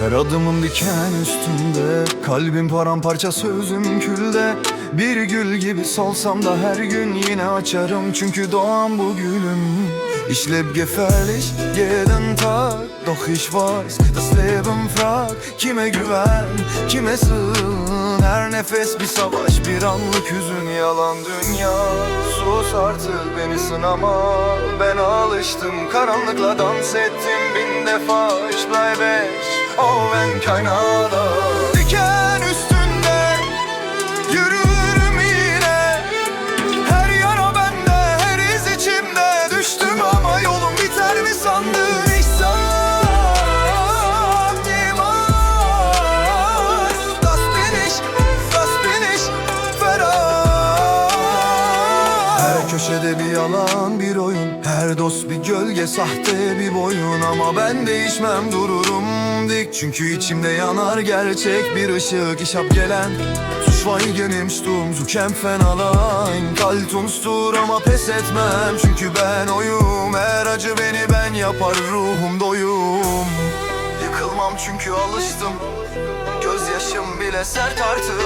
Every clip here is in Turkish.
Her adımım diken üstünde Kalbim paramparça sözüm külde. Bir gül gibi solsam da her gün yine açarım. Çünkü doğan bu gülüm. Ich leb gefährlich jeden Tag Doch ich weiß, das Leben fragt Kime güven, kime sığın? Her nefes bir savaş, bir anlık hüzün Yalan dünya, sus artık beni sınama. Ben alıştım, karanlıkla dans ettim bin defa. Ich bleibe ich, Oh, wenn keiner köşede bir yalan, bir oyun. Her dost bir gölge, sahte bir boyun. Ama ben değişmem, dururum dik. Çünkü içimde yanar gerçek bir ışık. Hab gelen Schweigen im Sturm, so kämpfen allein Kalt und stur ama pes etmem. Çünkü ben oyum Her acı beni ben yapar ruhum doyum. Yıkılmam çünkü alıştım Gözyaşım bile sert artık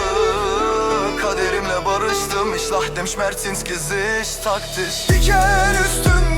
Kaderimle barıştım. Ich lach dem Schmerz ins Gesicht taktisch Diken üstünde